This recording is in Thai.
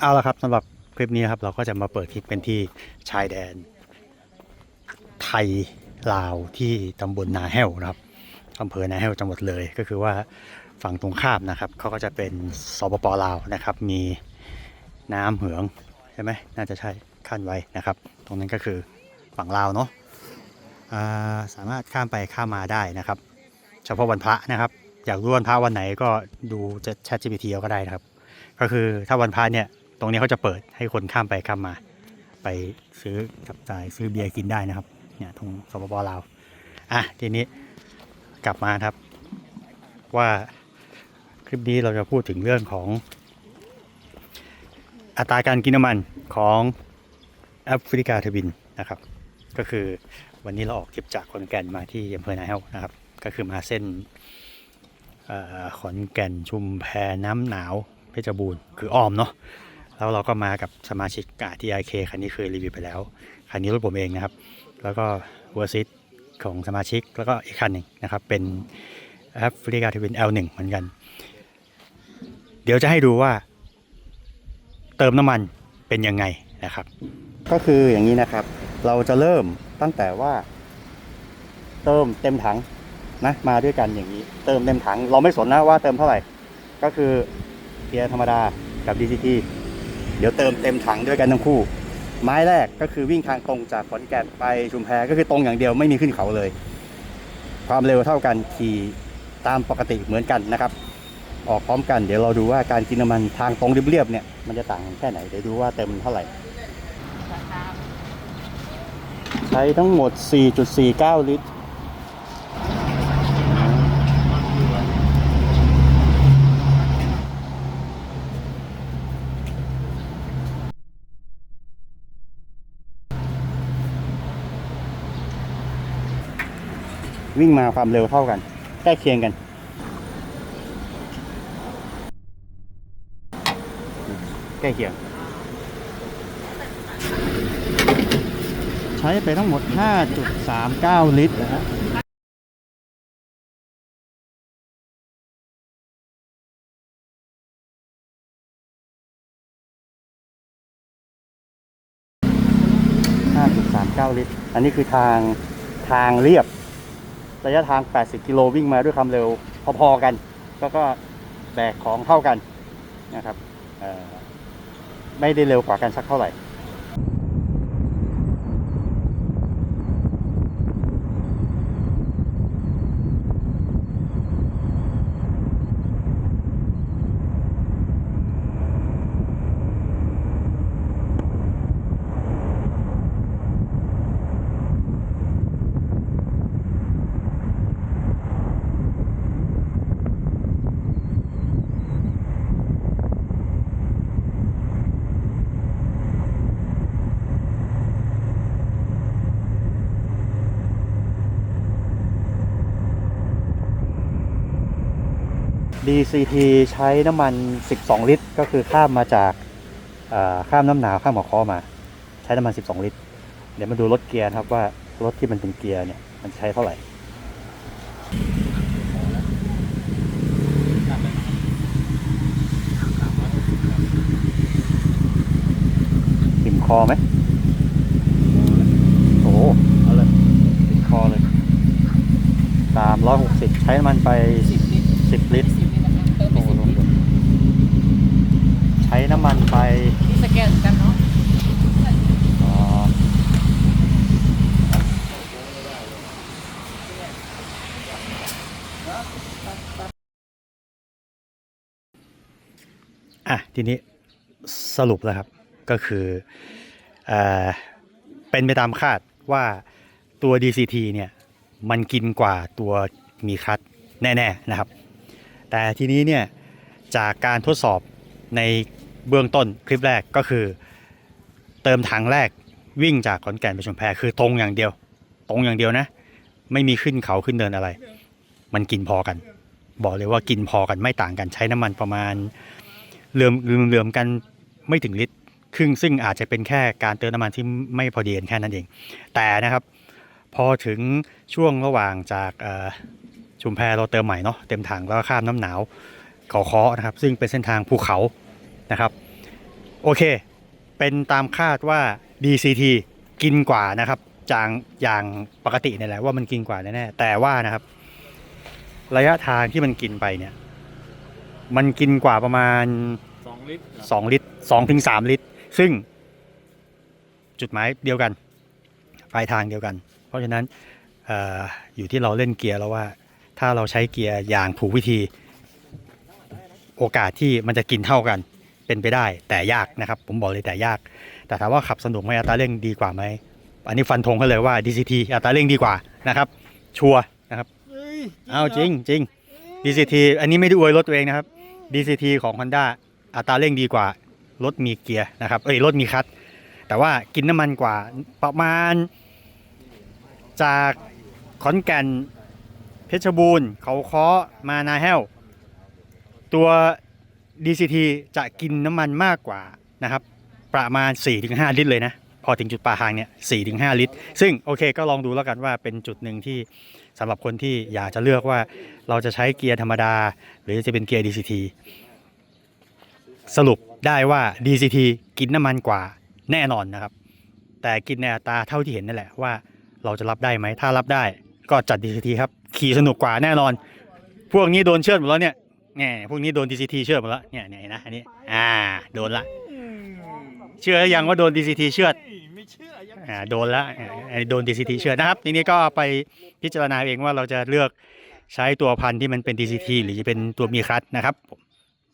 เอาละครับสำหรับคลิปนี้ครับเราก็จะมาเปิดคลิปเป็นที่ชายแดน ไทยลาวที่ตำบลนาแห้วนะครับอำเภอนาแห้วจังหวัดเลยก็คือว่าฝั่งตรงข้ามนะครับเขาก็จะเป็นสปปลาวนะครับ มีน้ำเหืองใช่ไหมน่าจะใช่ขั้นไว้นะครับ ตรงนั้นก็คือฝั่งลาวเนาะาสามารถข้ามไปข้ามมาได้นะครับ เฉพาะวันพระนะครับ อยากรู้วันพระวันไหนก็ดูจะ Chat GPT เอาก็ได้นะครับ ก็คือถ้าวันพระเนี่ย ตรงนี้เขาจะเปิดให้คนข้ามไปข้ามมา ไปซื้อจับจ่ายซื้อเบียร์กินได้นะครับ เนี่ยตรงสปปลาวอะทีนี้กลับมาครับ ว่าคลิปนี้เราจะพูดถึงเรื่องของ อัตราการกินน้ำมันของแอฟริกาทวินนะครับ ก็คือวันนี้เราออกทริปจากขอนแก่นมาที่อำเภอนาแห้วนะครับ ก็คือมาเส้นอขอนแก่นชุมแพน้ำหนาวเพชรบูรณ์คืออ้อมเนาะ แล้วเราก็มากับสมาชิกกาที่ IK คันนี้เคยรีวิวไปแล้ว คันนี้รถผมเองนะครับ แล้วก็เวอร์ซิตของสมาชิกแล้วก็อีกคันหนึ่งนะครับ เป็นแอฟริกาทวิน L1 เหมือนกัน เดี๋ยวจะให้ดูว่า เติมน้ำมันเป็นยังไงนะครับ ก็คืออย่างนี้นะครับ เราจะเริ่มตั้งแต่ว่า เติมเต็มถังนะมาด้วยกันอย่างนี้ เติมเต็มถัง เราไม่สนนะว่าเติมเท่าไหร่ ก็คือเกียร์ธรรมดากับ DCT เดี๋ยวเติมเต็มถังด้วยกันทั้งคู่ ไม้แรกก็คือวิ่งทางตรงจากขอนแก่นไปชุมแพก็คือตรงอย่างเดียวไม่มีขึ้นเขาเลย ความเร็วเท่ากันขี่ตามปกติเหมือนกันนะครับ ออกพร้อมกันเดี๋ยวเราดูว่าการกินน้ำมันทางตรงเรียบๆเนี่ยมันจะต่างกันแค่ไหนเดี๋ยวดูว่าเต็มเท่าไหร่ ใช้ทั้งหมด 4.49 ลิตร วิ่งมาความเร็วเท่ากัน ใกล้เคียงกัน ใกล้เคียง ใช้ไปทั้งหมด 5.39 ลิตรนะฮะ5.39 ลิตร อันนี้คือทางทางเรียบ ระยะทาง 80 กิโลวิ่งมาด้วยความเร็วพอๆกัน ก็ก็แบกของเท่ากันนะครับไม่ได้เร็วกว่ากันสักเท่าไหร่ DCT ใช้น้ำมัน 12 ลิตร ก็คือข้ามมาจากข้ามน้ำหนาวข้ามหัวข้อมา ใช้น้ำมัน 12 ลิตร เดี๋ยวมาดูรถเกียร์ครับว่ารถที่มันเป็นเกียร์เนี่ยมันใช้เท่าไหร่หิมคอไหมโอ้โหเอาเลยหิมคอเลยสามร้อยหกสิบใช้น้ำมันไปสิบลิตรสิบลิตร สิบลิตรนะครับเติมไปสิบลิตร ใช้น้ำมันไปที่สแกนกันเนาะอ๋ออะทีนี้สรุปแล้วครับก็คือเออเป็นไปตามคาดว่าตัว DCT เนี่ยมันกินกว่าตัวมีคัตแน่ ๆ นะครับ แต่ทีนี้เนี่ยจากการทดสอบใน เบื้องต้นคลิปแรกก็คือ เติมถังแรกวิ่งจากขอนแก่นไปชุมแพคือตรงอย่างเดียว ตรงอย่างเดียวนะ ไม่มีขึ้นเขาขึ้นเดินอะไร มันกินพอกัน บอกเลยว่ากินพอกันไม่ต่างกันใช้น้ำมันประมาณเลื่อมเลื่อมๆกันไม่ถึงลิตรครึ่งซึ่งอาจจะเป็นแค่การเติมน้ำมันที่ไม่พอดีแค่นั้นเอง แต่นะครับ พอถึงช่วงระหว่างจากอ่อชุมแพเราเติมใหม่เนาะเต็มถังแล้วก็ข้ามน้ำหนาวเขาเคาะนะครับ ซึ่งเป็นเส้นทางภูเขา นะครับ โอเค เป็นตามคาดว่า DCT กินกว่านะครับจางอย่างปกติเนี่ยแหละว่ามันกินกว่าแน่ๆแต่ว่านะครับ ระยะทางที่มันกินไปเนี่ย มันกินกว่าประมาณสองลิตร2ลิตร2ถึง3ลิตร ซึ่ง จุดหมายเดียวกันปลายทางเดียวกัน เพราะฉะนั้นเอออยู่ที่เราเล่นเกียร์แล้วว่า ถ้าเราใช้เกียร์อย่างถูกวิธี โอกาสที่มันจะกินเท่ากัน เป็นไปได้แต่ยากนะครับ ผมบอกเลยแต่ยาก แต่ถามว่าขับสนุกไหมอัตราเร่งดีกว่าไหม อันนี้ฟันธงเขาเลยว่า DCT อัตราเร่งดีกว่านะครับ ชัวร์นะครับเอาจริงจริง DCT อันนี้ไม่ได้อวยรถตัวเองนะครับ DCT ของ Honda อัตราเร่งดีกว่ารถมีเกียร์นะครับเอ้ยรถมีคัตแต่ว่ากินน้ำมันกว่าประมาณ จากขอนแก่นเพชรบูรณ์เขาค้อมานาแห้ว ตัว DCT จะกินน้ำมันมากกว่านะครับ ประมาณ 4-5 ลิตรเลยนะ พอถึงจุดปลายทางเนี่ย4-5 ลิตร ซึ่งโอเคก็ลองดูแล้วกันว่าเป็นจุดหนึ่งที่สำหรับคนที่อยากจะเลือกว่าเราจะใช้เกียร์ธรรมดา หรือจะเป็นเกียร์ DCT สรุปได้ว่า DCT กินน้ำมันกว่าแน่นอนนะครับ แต่กินในอัตราเท่าที่เห็นนั่นแหละว่าเราจะรับได้ไหม ถ้ารับได้ก็จัด DCT ครับ ขี่สนุกกว่าแน่นอน พวกนี้โดนเชือดหมดแล้วเนี่ย แง่พวกนี้โดน DCT เชือดหมดแล้วเนี่ยเนี่ยเห็นะอันนี้อ่าโดนละ เชื่อหรือยังว่าโดน DCT เชือดไม่เชื่อยังอ่าโดนแล้วอ่าอันนี้โดน DCT เชือดนะครับทีนี้ก็ไปพิจารณาเองว่าเราจะเลือกใช้ตัวพันธุ์ที่มันเป็น DCT หรือจะเป็นตัวมีคลัตช์นะครับผม